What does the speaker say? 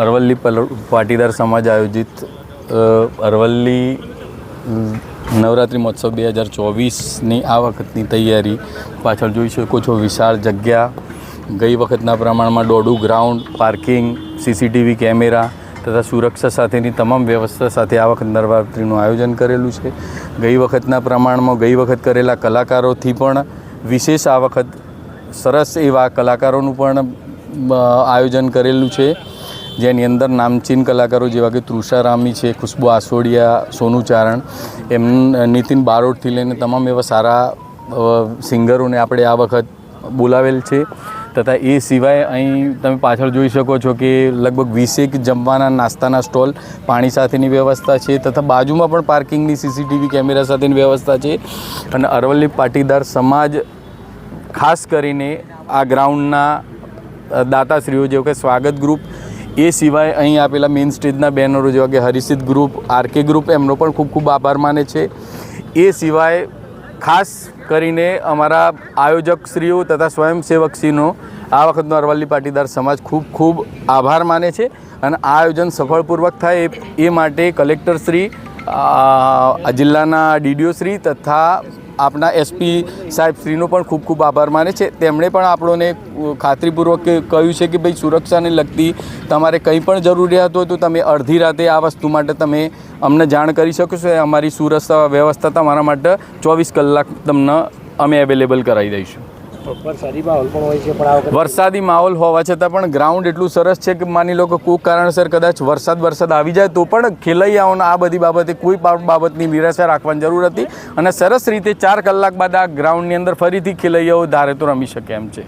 અરવલ્લી પાટીદાર સમાજ આયોજિત અરવલ્લી નવરાત્રિ મહોત્સવ બે હજાર ચોવીસની આ વખતની તૈયારી પાછળ જોઈ શકો છો. વિશાળ જગ્યા, ગઈ વખતના પ્રમાણમાં દોઢું ગ્રાઉન્ડ, પાર્કિંગ, સીસીટીવી કેમેરા તથા સુરક્ષા સાથેની તમામ વ્યવસ્થા સાથે આ વખત નવરાત્રિનું આયોજન કરેલું છે. ગઈ વખતના પ્રમાણમાં ગઈ વખત કરેલા કલાકારોથી પણ વિશેષ આ વખત સરસ એવા કલાકારોનું પણ આયોજન કરેલું છે. જેની અંદર નામચીન કલાકારો જેવા કે તૃષારામી છે, ખુશ્બુ આસોડિયા, સોનુ ચારણ, એમ નીતિન બારોટથી લઈને તમામ એવા સારા સિંગરોને આપણે આ વખત બોલાવેલ છે. તથા એ સિવાય અહીં તમે પાછળ જોઈ શકો છો કે લગભગ વીસેક જમવાના નાસ્તાના સ્ટોલ પાણી સાથેની વ્યવસ્થા છે તથા બાજુમાં પણ પાર્કિંગની સીસીટીવી કેમેરા સાથેની વ્યવસ્થા છે. અને અરવલ્લી પાટીદાર સમાજ ખાસ કરીને આ ગ્રાઉન્ડના દાતાશ્રીઓ જેવું કે સ્વાગત ગ્રુપ એ સિવાય અહીં આપેલા મેઇન સ્ટેજના બેનરો જેવા કે હરિસિદ્ધ ગ્રુપ, આરકે ગ્રુપ, એમનો પણ ખૂબ ખૂબ આભાર માને છે. એ સિવાય ખાસ કરીને અમારા આયોજકશ્રીઓ તથા સ્વયંસેવકશ્રીનો આ વખતનો અરવલ્લી પાટીદાર સમાજ ખૂબ ખૂબ આભાર માને છે અને આ આયોજન સફળપૂર્વક થાય એ માટે કલેક્ટરશ્રી જિલ્લાના ડીડીઓશ્રી તથા આપના એસપી સાહેબશ્રીનો પણ ખૂબ ખૂબ આભાર માને છે. તેમણે પણ આપણોને ખાતરીપૂર્વક કહ્યું છે કે ભાઈ સુરક્ષાને લગતી તમારે કંઈ પણ જરૂરિયાત હોય તો તમે અડધી રાતે આ વસ્તુ માટે તમે અમને જાણ કરી શકો છો. અમારી સુરક્ષા વ્યવસ્થા તમારા માટે ચોવીસ કલાક તમને અમે અવેલેબલ કરાવી દઈશું. વરસાદી માહોલ હોવા છતાં પણ ગ્રાઉન્ડ એટલું સરસ છે કે માની લો કે કોઈ કારણસર કદાચ વરસાદ વરસાદ આવી જાય તો પણ ખેલૈયાઓને આ બધી બાબતે કોઈ બાબતની નિરાશા રાખવાની જરૂર હતી. અને સરસ રીતે ચાર કલાક બાદ આ ગ્રાઉન્ડની અંદર ફરીથી ખેલૈયાઓ ધારે તો રમી શકે એમ છે.